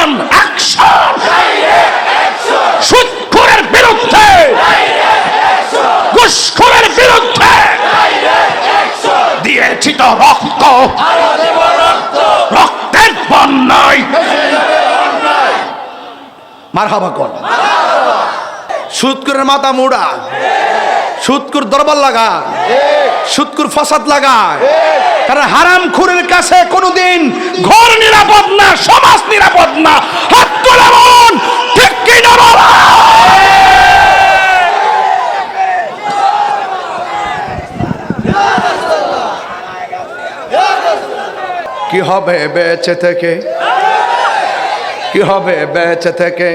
Slogan action. সুৎখোরের বিরুদ্ধে, ঘুষখোরের বিরুদ্ধে। দিয়েছি তো রক্ত। রক্তের বন্যায়। মার হাবা কর। সুৎকুরের মাথা মুড়া। সুৎকুর দরবার লাগা সুৎকুর ফসাদ লাগায়। কারণ হারাম খুরের কাছে কোনোদিন ঘর নিরাপদ না, সমাজ নিরাপদ না। হাত তোলা মন, ঠিক কি? কি হবে বেঁচে থেকে? কি হবে বেঁচে থেকে?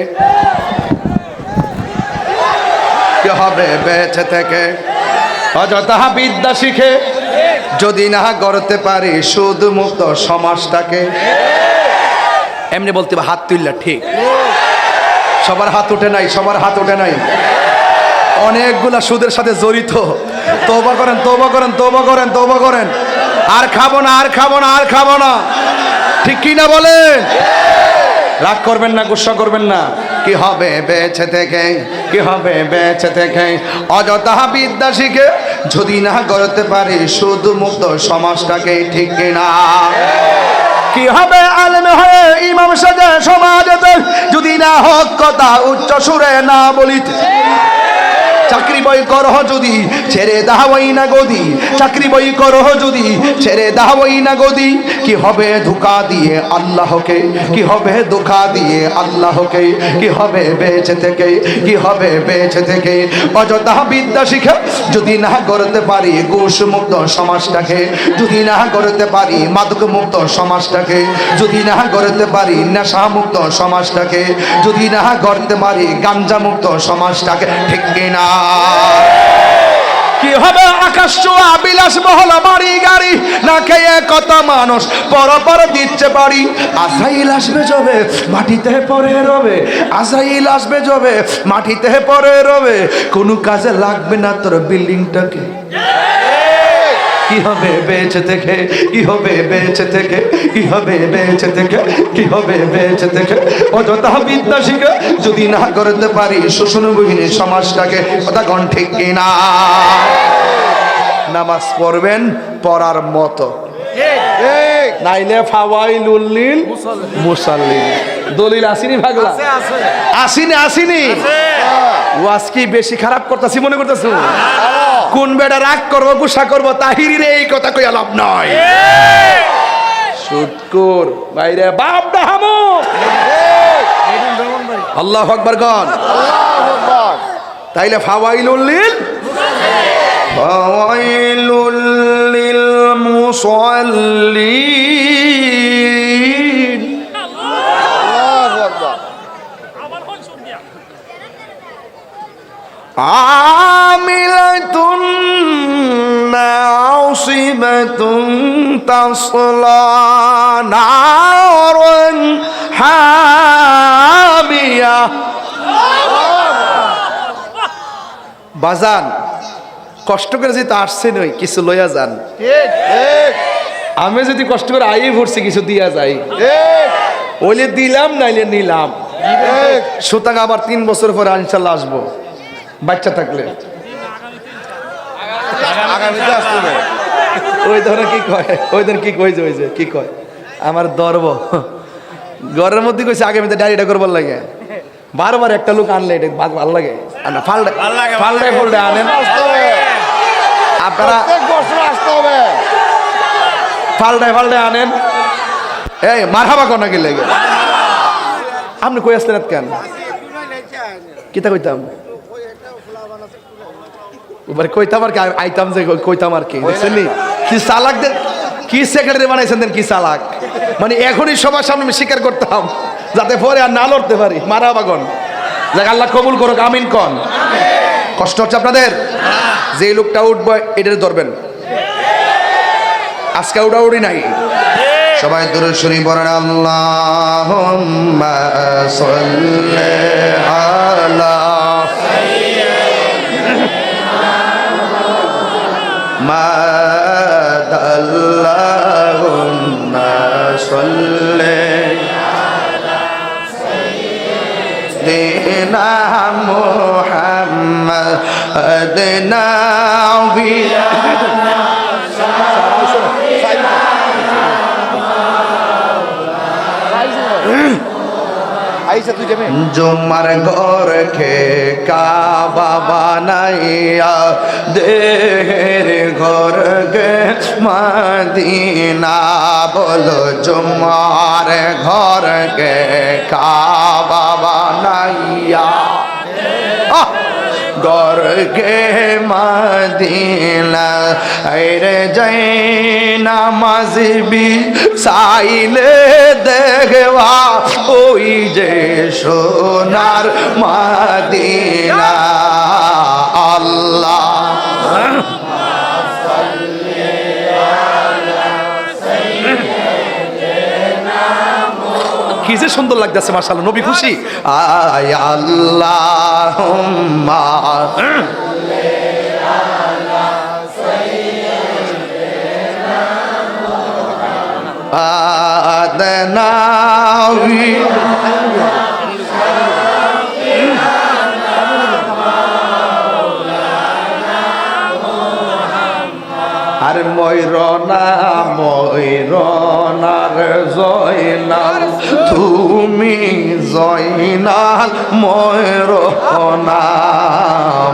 কি হবে বেঁচে থেকে? অযথা বিদ্যা শিখে যদি না গড়তে পারি সুদ মুক্ত সমাজটাকে। এমনি বলতে হাত তুললে ঠিক। সবার হাত ওঠে নাই, সবার হাত ওঠে নাই। অনেকগুলা সুদের সাথে জড়িত। তোবা করেন তোবা করেন তোবা করেন তোবা করেন। আর খাব না, আর খাব না, আর খাব না। ঠিক কি না বলেন? রাগ করবেন না, গুসা করবেন না। কি হবে বেঁচে থেকে? কি হবে বেছে থেকে? অযথা বিদ্যা শিখে যদি না গড়তে পারে, শুধু মুক্ত সমাজটাকে ঠিক না কি হবে আলেম হয়ে ইমাম সাজে সমাজেতে? যদি না হক কথা, উচ্চ সুরে না বলিতে। চাকরি বই করহ যদি, ছেড়ে দাহাবই না গদি চাকরি বই করহ যদি, ছেড়ে দাহাবই না গদি কি হবে ধোকা দিয়ে আল্লাহকে, কি হবে ধোকা দিয়ে আল্লাহকে, কি হবে বেঁচে থেকে, কি হবে বেঁচে থেকে। অযথা বিদ্যা শিখে যদি না করতে পারি ঘুষ মুক্ত সমাজটাকে, যদি না করতে পারি মাদক মুক্ত সমাজটাকে, যদি না করতে পারি নেশা মুক্ত সমাজটাকে, যদি না করতে পারি গাঞ্জা মুক্ত সমাজটাকে, ঠিক কিনা? কি হবে আকাশ চোয়া বিলাস বহল বাড়ি, গাড়ি? না খেয়ে কত মানুষ পর পর দিচ্ছে বাড়ি। আসাইল আসবে জবে মাটিতে পরে রবে। আসাইল আসবে জবে মাটিতে পরে রবে। কোনো কাজে লাগবে না তোর বিল্ডিংটাকে। কি হবে বেঁচে থেকে? কি হবে বেঁচে থেকে? কি হবে বেঁচে থেকে? কি হবে বেঁচে থেকে? অযথা বিদ্যা শিখে যদি না করতে পারি শোষণবিহীন সমাজটাকে কথা কন ঠিক কিনা? নামাজ পড়বেন পড়ার মতো। নাইলে ফাওয়াইল উল্লিল মুসাল্লিন দলিল আসিনি ভাগলা? আসিনি আসিনি। ওয়াজ কি বেশি খারাপ করতেছি মনে করতেছো? কোন বেড়া রাগ করব, গুসা করব তাহিরি রে এই কথা কই লাভ নয় সুদকুর বাইরে বাপ ডাহামো আল্লাহ আকবর গন তাইলে ফাওয়াইলুল লিল। ফাওয়াইলুল লিল মুসাল্লিন। عاملة ناصبة تصلى نارا حامية বাজান কষ্ট করে যেতে আসছে নই কিছু লইয়া যান আমি যদি কষ্ট করে আই ভরছি কিছু দিয়া যাই ওইলে দিলাম নাইলে নিলাম সুতরাং আবার তিন বছর পরে ইনশাল্লাহ আসবো বাচ্চা থাকলে ওই ধরনের কি কয় ওই ধরনের কি কই ওই যে কি কয়? আমার দর্ব। ঘরের মধ্যে কইছে আগে আমি ডায়েরিটা করবার লাগে। বারবার একটা লোক আনলে এটা ভালো লাগে। ফালডা ফোল্ডে আনেন আপনারা ফালডায় ফালডায় আনেন। এই মার হাবা কোনা কি লাগে? আপনি কই আসতেন কেন? কিতা কইতাম? এবার আর কি? আইতাম যে কি? দেখছেন কি কি সেক্রেটারি বানাইছেন দেন কি মানে এখনই সবার সামনে স্বীকার করতাম, যাতে পরে আর না লড়তে পারি। মারা বাগন। যাক, আল্লাহ কবুল করুক, আমিন কন। কষ্ট হচ্ছে আপনাদের? যে লোকটা উঠবে এটা ধরবেন। আজকে উড়া উড়ি নাই। সবাই দূরে শুনি বলেন আল্লাহ আলা محمد نبي আইসা তুই যাবে জুমার ঘর খে কাবা বানাইয়া দেহের ঘর গে মদিনা বলো জুমার ঘর কে কাবা বানাইয়া আহ! ঘর গে মদিনা রে যাই নামাজবি সাইলে দেখবা ওই যে সোনার মদিনা। আল্লাহ। কি যে সুন্দর লাগতেছে মার্শাল নবী খুশি? আল্লাহ ময়ূরনা ময়রনার জয়নাল তুমি জয়নাল ময়রনা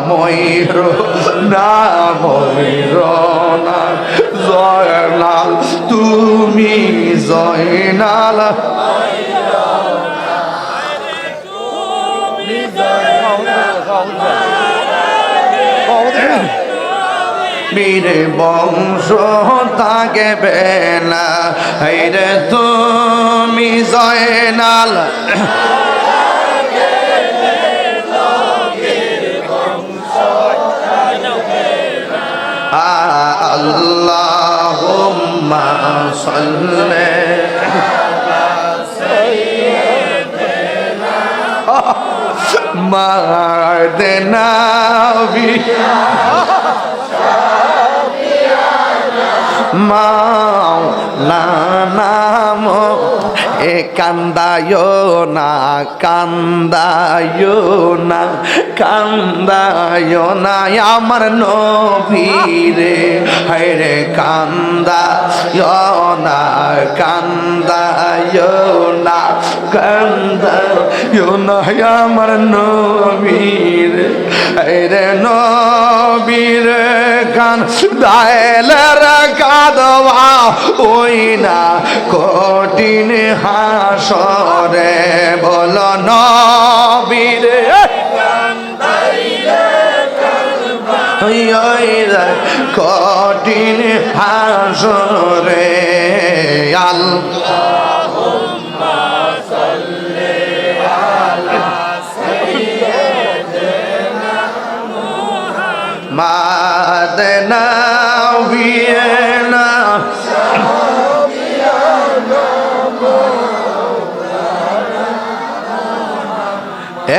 ময়রনা ময়রনার জয়নাল তুমি জয়নাল বীর বংশ তাকে বেলা। রে তুমি জয়নাল। আল্লাহুম্মা সাল্লি। বি নাম এ কান্দায় না কান্দায় না কান্দায় না। আমার নবীরে, হায়রে, কান্দায় না কান্দায় না কান্দায় না। আমার নবীর রে নবীর কান দায়েলের কাদবা ওই না কঠিন হাসরে বল নবীর। ওই ওই রে কঠিন আল্লাহ মাদনা ভিয়েনা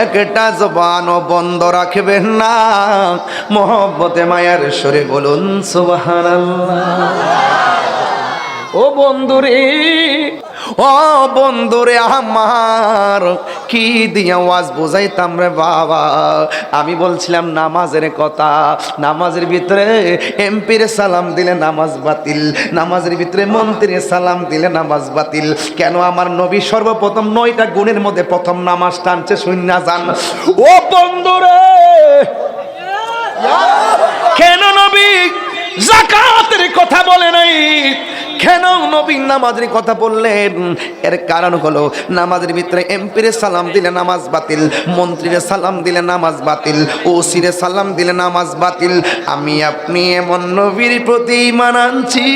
একটা জবানও বন্ধ রাখবেন না। মোহব্বতে মায়ার সরে বলুন সুবহানাল্লাহ। ও বন্ধুরে ও বন্ধুরে আমার, কি দিয়া ওয়াজ বোঝাইতাম রে বাবা? আমি বলছিলাম, নামাজের কথা। নামাজের ভিতরে এমপির সালাম দিলে নামাজ বাতিল। নামাজের ভিতরে মন্ত্রীর সালাম দিলে নামাজ বাতিল। কেন আমার নবী সর্বপ্রথম নয়টা গুণের মধ্যে প্রথম নামাজ টানছে শূন্য যান। ও বন্ধুরে! কেন নবী জাকাতের কথা বলে নাই। কেন নবী নামাজের কথা বললেন? এর কারণ হলো, নামাজের ভিতরে এমপিরে সালাম দিলে নামাজ বাতিল, মন্ত্রীরে সালাম দিলে নামাজ বাতিল, ওসিরে সালাম দিলে নামাজ বাতিল। আমি আপনি এমন নবীর প্রতি মানানছি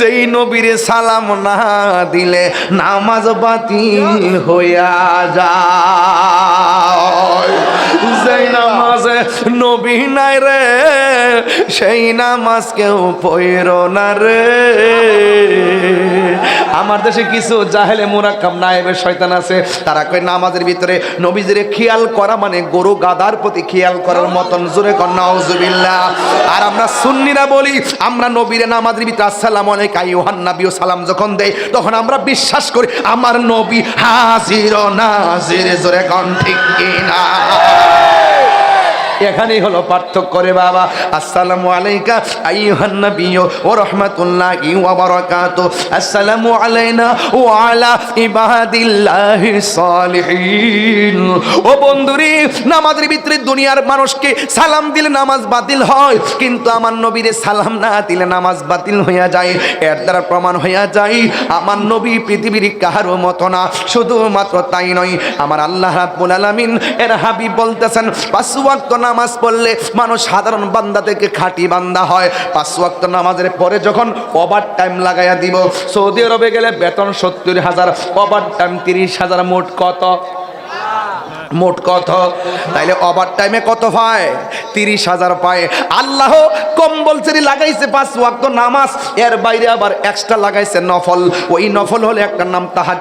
যেই নবীরে সালাম না দিলে নামাজ বাতিল হইয়া যায়। যেই নামাজে নবী নাই রে সেই নামাজ কেউ পইর না রে। আমার দেশে কিছু জাহেলে মোরাক্কাম নায়েবের শয়তান আছে, তারা কয়, নামাজের ভিতরে নবীজিরে খেয়াল করা মানে গরু গাদার প্রতি খেয়াল করার মতন। জোরে কন্যা আর আমরা সুন্নিরা বলি, আমরা নবীরে নামাজের ভিতরে আসসালামু আলাইকা ইউহান নবী ও সালাম যখন দেয় তখন আমরা বিশ্বাস করি, আমার নবী হাজির নাজির। জোরে কন, ঠিক কিনা? এখানেই হলো পার্থক্য করে বাবা। আসসালামু আলাইকা আইয়ুহান নবিয়্যু ওয়া রাহমাতুল্লাহি ওয়া বারাকাতু আসসালামু আলাইনা ওয়া আলা ইবাদিল্লাহি সালিহিন। ও বন্ধুরে, নামাজের ভিতরে দুনিয়ার মানুষকে সালাম দিলে নামাজ বাতিল হয়, কিন্তু আমার নবীরে সালাম না দিলে নামাজ বাতিল হইয়া যায়, এর দ্বারা প্রমাণ হইয়া যায়, আমার নবী পৃথিবীর কাহারও মতো না, শুধুমাত্র তাই নয়, আমার আল্লাহ রাব্বুল আলামিন এর হাবিব বলতেছেন, পাঁচ ওয়াক্ত নামাজ পড়লে মানুষ সাধারণ বান্দা থেকে খাঁটি বান্দা হয়। পাঁচ ওয়াক্ত নামাজের পরে যখন ওভার টাইম লাগাইয়া দিব, সৌদি আরবে গেলে বেতন সত্তর হাজার, ওভার টাইম তিরিশ হাজার, মোট কত? মোট কত তাইলে ওভার টাইমে কত পায় তিরিশ হাজার পায় আল্লাহ কম্বলসেরি লাগাইছে পাঁচ ওয়াক্ত নামাজ এর বাইরে আবার এক্সট্রা লাগাইছে নফল ওই নফল হলে একটা নাম তাহার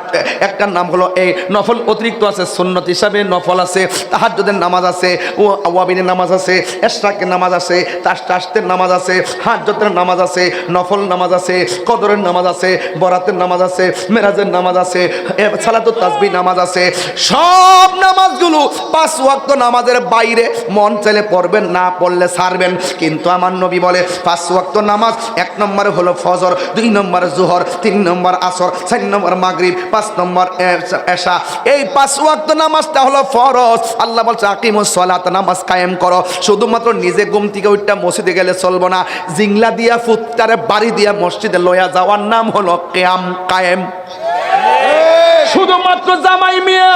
একটা নাম হলো এই নফল অতিরিক্ত আছে সুন্নত হিসাবে নফল আছে তাহাজ্জুদের নামাজ আছে ও আওয়াবিনের নামাজ আছে এশরাকের নামাজ আছে তাস্তাস্তের নামাজ আছে হাজ্জতের নামাজ আছে নফল নামাজ আছে কদরের নামাজ আছে বরাতের নামাজ আছে মেরাজের নামাজ আছে সালাতুত তাসবিহ নামাজ আছে সব নামাজগুলো পাঁচ ওয়াক্ত নামাজের বাইরে মন চাইলে পড়বেন, না পড়লে ছাড়বেন কিন্তু আমার নবী বলে, পাঁচ ওয়াক্ত নামাজ এক নম্বর হলো ফজর, দুই নম্বর জোহর, তিন নম্বর আসর, চার নম্বর মাগরিব, পাঁচ নম্বর এশা। এই পাঁচ ওয়াক্ত নামাজটা হলো ফরজ। আল্লাহ বলছে আকিমুস সালাত, নামাজ কায়েম করো। শুধুমাত্র নিজে ঘুম থেকে উঠটা মসজিদে গেলে চলবো না। জিংলা দিয়া ফুত্তারে বাড়ি দিয়া মসজিদে লয়া যাওয়ার নাম হলো কেয়াম, কায়েম। শুধুমাত্র জামাই মিয়া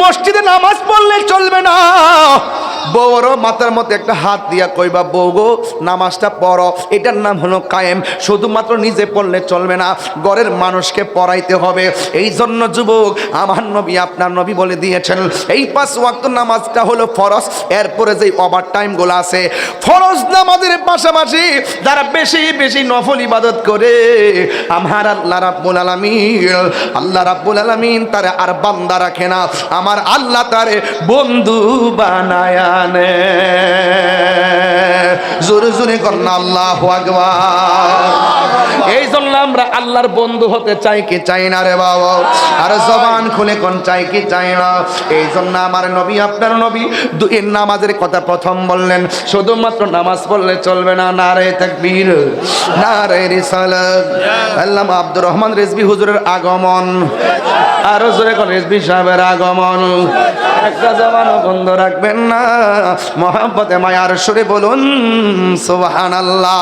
মসজিদে নামাজ পড়লে চলবে না। বউরও মাথার মধ্যে একটা হাত দিয়া কইবা বউ গো, নামাজটা পড়ো। এটার নাম হলো কায়েম। শুধুমাত্র নিজে পড়লে চলবে না, ঘরের মানুষকে পড়াইতে হবে। এই জন্য যুবক, আমার নবী আপনার নবী বলে দিয়েছেন, এই পাঁচ ওয়াক্ত নামাজটা হলো ফরজ। এরপরে যে ওভার টাইমগুলো আছে, ফরজ নামাজের পাশাপাশি যারা বেশি বেশি নফল ইবাদত করে, আমার আল্লাহ রাব্বুল আলামিন, আল্লাহ রাব্বুল আলামিন তারে আর বান্দা রাখে না। আমার আল্লাহ তারে বন্ধু বানায় আনে জোরে জোরে কন্যা আল্লাহ এই জন্য আমরা আল্লাহর বন্ধু হতে চাই কি চাই না রে বাবা? আর জবান খুলে কোন চাই কি চাই না? এই জন্য আমার নবী, আপনার নবী দুই নামাজের কথা প্রথম বললেন। শুধুমাত্র নামাজ পড়লে চলবে না। না নারে তাকবীর, নারে রিসালাত। আল্লামা আব্দুর রহমান রেজবি হুজুরের আগমন। আরও জোরে কোন রেজবি সাহেবের আগমন। একটা জবানও বন্ধ রাখবেন না। মহাব্বতে মায়ার সুরে বলুন, সুবহানাল্লাহ।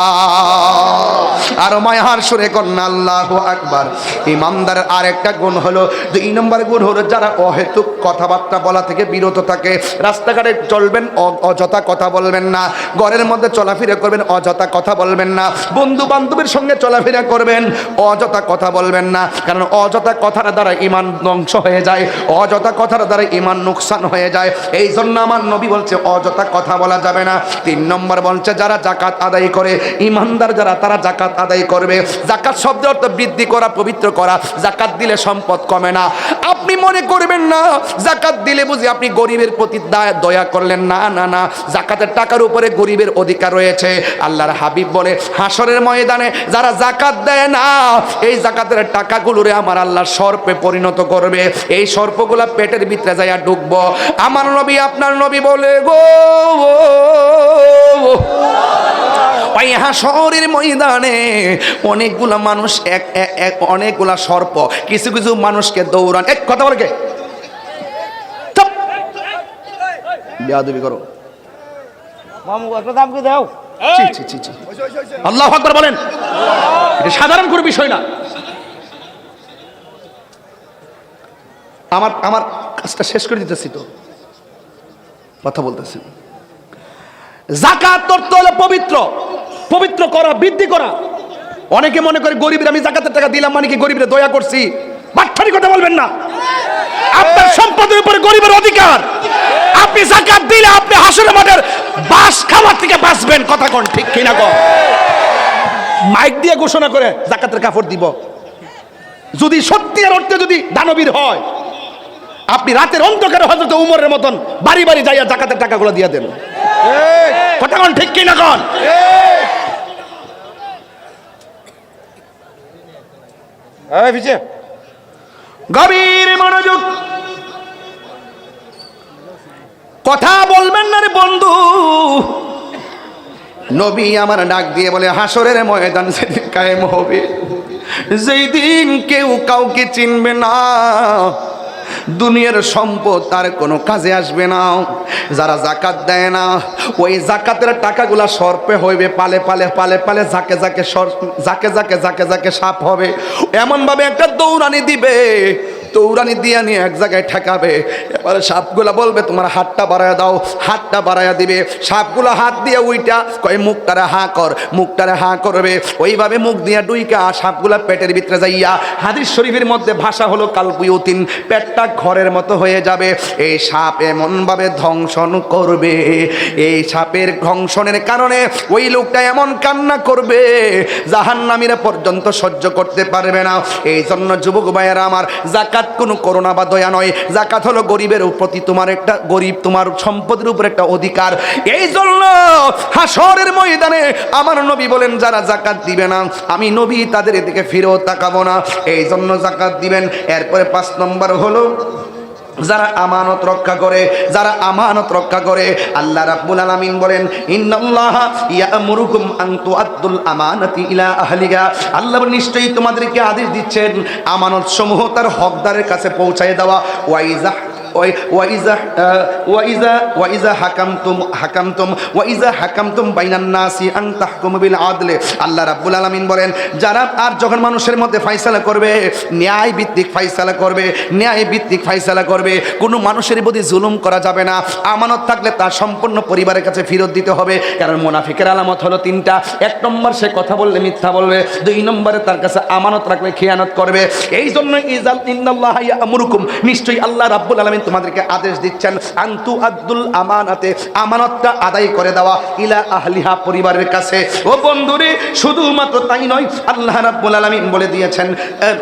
আর মায়ার সুরে কন্যা আল্লাহ আকবার। ইমানদারের আরেকটা গুণ হলো, দুই নম্বর গুণ হলো যারা অহেতুক কথাবার্তা বলা থেকে বিরত থাকে। রাস্তাঘাটে চলবেন অযথা কথা বলবেন না। ঘরের মধ্যে চলাফেরা করবেন, অযথা কথা বলবেন না। বন্ধু বান্ধবের সঙ্গে চলাফেরা করবেন, অযথা কথা বলবেন না। কারণ অযথা কথার দ্বারা ইমান ধ্বংস হয়ে যায়, অযথা কথার দ্বারা ইমান নুকসান হয়ে যায়। এই জন্য আমার নবী বলছে, অযথা কথা বলা যাবে না। তিন নম্বর বলছে, যারা জাকাত আদায় করে, ইমানদার যারা, তারা জাকাত আদায় করবে। জাকাত শব্দ অর্থ বৃদ্ধি করা, পবিত্র করা। জাকাত দিলে সম্পদ কমে না। আপনি মনে করবেন না জাকাত দিলে বুঝি আপনি গরিবের প্রতি দয়া- দয়া করলেন। না না না। জাকাতের টাকার উপরে গরিবের অধিকার রয়েছে। আল্লাহর হাবিব বলে, হাসরের ময়দানে যারা জাকাত দেয় না, এই জাকাতের টাকাগুলোরে আমার আল্লাহ সর্পে পরিণত করবে। এই সর্পগুলা পেটের ভিতরে যাইয়া ঢুকবো আমার নবী আপনার নবী বলে গো ওই হাসরের ময়দানে অনেকগুলা মানুষ এক এক- অনেকগুলা সর্প কিছু কিছু মানুষকে দৌড়ান। এক কথা বলে। বেয়াদবি করো। মামু একটা দাম কি দাও। আল্লাহ আকবার বলেন। এটা সাধারণ কোনো বিষয় না। আমার আমার কাজটা শেষ করে দিতেছি তো। কথা বলতেছি জাকাত অর্থ হলো পবিত্র। পবিত্র করা, বৃদ্ধি করা। অনেকে মনে করে গরিবের আমি জাকাতের টাকা দিলাম মানে কি গরিবের দয়া করছি? বাটফারি কথা বলবেন না। আপনার সম্পদের উপরে গরিবের অধিকার। আপনি জাকাত দিলে আপনি হাসুরে মাঠের বাস খাবার থেকে বাঁচবেন। কথা কোন ঠিক কিনা কন? মাইক দিয়ে ঘোষণা করে জাকাতের কাপড় দিব। যদি সত্যিকার অর্থে যদি দানবীর হয় আপনি রাতের অন্ধকারে হজরত উমরের মতন বাড়ি বাড়ি যাইয়া জাকাতের টাকাগুলো দিয়ে দেন। কথা কোন ঠিক কিনা কন? গভীর মনোযোগ। কথা বলবেন না রে বন্ধু। নবী আমার ডাক দিয়ে বলে হাসরের ময়দান সেদিন কায়েম হবে যেই দিন কেউ কাউকে চিনবে না। দুনিয়ার সম্পদ তার কোনো কাজে আসবে না। যারা জাকাত দেয় না, ওই জাকাতের টাকাগুলা সর্পে হইবে, পালে পালে পালে পালে যাকে যাকে সর- যাকে যাকে যাকে যাকে সাপ হবে। এমনভাবে একটা দৌড়ানি দিবে। দৌড়ানি দিয়ে নিয়ে এক জায়গায় ঠেকাবে। এবারে সাপগুলা বলবে, তোমার হাতটা বাড়ায় দাও, হাতটা বাড়ায় দিবে। সাপগুলো হাত দিয়ে উইটা, কয়, মুখটারে হা কর, মুখটারে হা করবে। ওইভাবে মুখ দিয়ে ডুইকা সাপগুলা পেটের ভিতরে যাইয়া হাদিস শরীফের মধ্যে ভাষা হলো কালপুয়তিন পেটটা ঘরের মতো হয়ে যাবে। এই সাপ এমনভাবে ধ্বংসন করবে। এই সাপের ধ্বংসনের কারণে ওই লোকটা এমন কান্না করবে, জাহান্নামীরা পর্যন্ত সহ্য করতে পারবে না। এই জন্য যুবক ভাইয়েরা আমার জাকাত কোনো করোনা বা দয়া নয়। জাকাত হলো গরিবের প্রতি তোমার একটা গরিব, তোমার সম্পদের উপর একটা অধিকার। এই জন্য হাসরের ময়দানে আমার নবী বলেন, যারা জাকাত দিবে না, আমি নবী তাদের এদিকে ফিরেও তাকাবো না। এই জন্য জাকাত দিবেন। এরপরে পাঁচ নম্বর হলো যারা আমানত রক্ষা করে, যারা আমানত রক্ষা করে, আল্লাহ রাব্বুল আলামিন বলেন, ইন্নাল্লাহ ইয়ামুরুকুম আন তুআদ্দুল আমানাতি ইলা আহলিহা। আল্লাহ নিশ্চয়ই তোমাদেরকে আদেশ দিচ্ছেন আমানত সমূহ তার হকদারের কাছে পৌঁছায় দেওয়া। ওয়াইজা ওয়াইজা মানুষের প্রতি জুলুম করা যাবে না। আমানত থাকলে তার সম্পূর্ণ পরিবারের কাছে ফেরত দিতে হবে। কারণ মোনাফিকের আলামত হলো তিনটা। এক নম্বর, সে কথা বললে, মিথ্যা বলবে। দুই নম্বরে, তার কাছে আমানত রাখলে খেয়ানত করবে। এই জন্য নিশ্চয়ই আল্লাহ রাব্বুল আলামিন তোমাদেরকে আদেশ দিচ্ছেন, আন্তু আব্দুল আমানাতে আমানতটা আদায় করে দেওয়া ইলা আহলিহা পরিবারের কাছে। ও বন্ধুরে, শুধুমাত্র তাই নয়, আল্লাহ রাব্বুল আলামিন বলে দিয়েছেন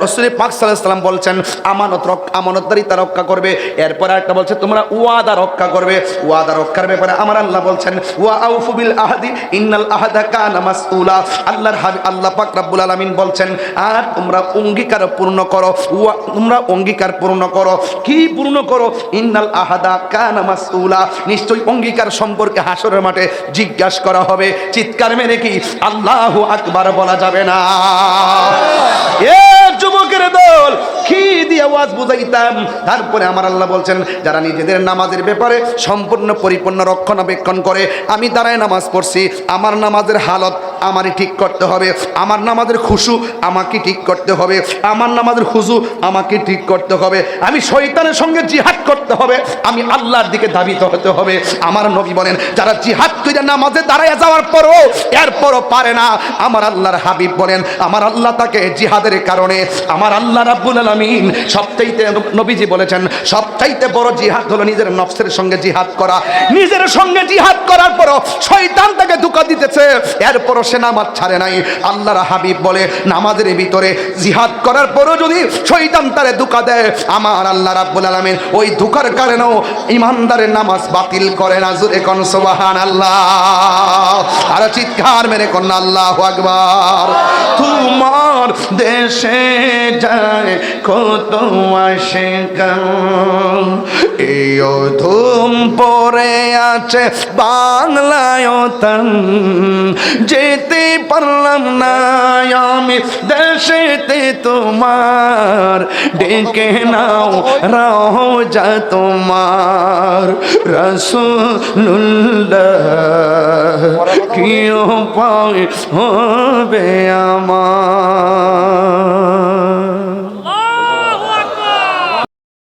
রসুল পাক সাল্লাল্লাহু আলাইহি বলছেন, আমানত রক্ষা আমানতদারিতা রক্ষা করবে। এরপর একটা বলছে, তোমরা ওয়াদা রক্ষা করবে। ওয়াদা রক্ষার ব্যাপারে আমার আল্লাহ বলছেন, ওয়া আউফু বিল আহদি, ইন্নাল আহদা কানা মাসউলা। আল্লাহর হাবিব আল্লাহ পাক রাব্বুল আলামিন বলছেন, আর তোমরা অঙ্গীকার পূর্ণ করো। তোমরা অঙ্গীকার পূর্ণ করো। কি পূর্ণ করো? ইন্নাল আহাদা কানা অঙ্গীকার সম্পর্কে হাসরের মাঠে করা হবে। চিৎকার কি? আল্লাহু আকবার বলা যাবে না। এ যুবকের দল, কি দিয়ে আওয়াজ বুঝাইতাম? তারপরে আমার আল্লাহ বলছেন, যারা নিজেদের নামাজের ব্যাপারে সম্পূর্ণ পরিপূর্ণ রক্ষণাবেক্ষণ করে, আমি তারাই নামাজ পড়ছি। আমার নামাজের হালত আমারই ঠিক করতে হবে। আমার নামাজের খুশু আমাকে ঠিক করতে হবে। আমার নামাজের খুশু আমাকে ঠিক করতে হবে। আমি শয়তানের সঙ্গে জিহাদ করতে হবে। আমি আল্লাহর দিকে ধাবিত হতে হবে। আমার নবী বলেন, যারা জিহাদ করে নামাজে দাঁড়ায় যাওয়ার পরও, এরপরও পারে না। আমার আল্লাহর হাবিব বলেন, আমার আল্লাহ তাকে জিহাদের কারণে, আমার আল্লাহ রাব্বুল আলামিন সবচাইতে নবীজি বলেছেন, সবচাইতে বড় জিহাদ হলো নিজের নফসের সঙ্গে জিহাদ করা। নিজের সঙ্গে জিহাদ করার পরও শয়তান তাকে ধোকা দিতেছে। এরপরও সে নামাজ ছাড়ে নাই। আল্লাহর হাবিব বলে, নামাজের ভিতরে জিহাদ করার পরও যদি শৈতান তারে ধোকা দেয়, আমার আল্লাহ রাব্বুল আলামিন ওই ধোকার কারণেও ইমানদারের নামাজ বাতিল করে না। জুরে কোন সোবাহান আল্লাহ আর চিৎকার মেরে কোন, আল্লাহ আকবার। তোমার দেশে যায়, কত আসে এই ধুম পরে আছে বাংলায় তান যেতে পারলাম না আমি দেশেতে তোমার। ডেকে নাও রাও যা তোমার। রসুল্লাহ কি উপায় হবে আমার?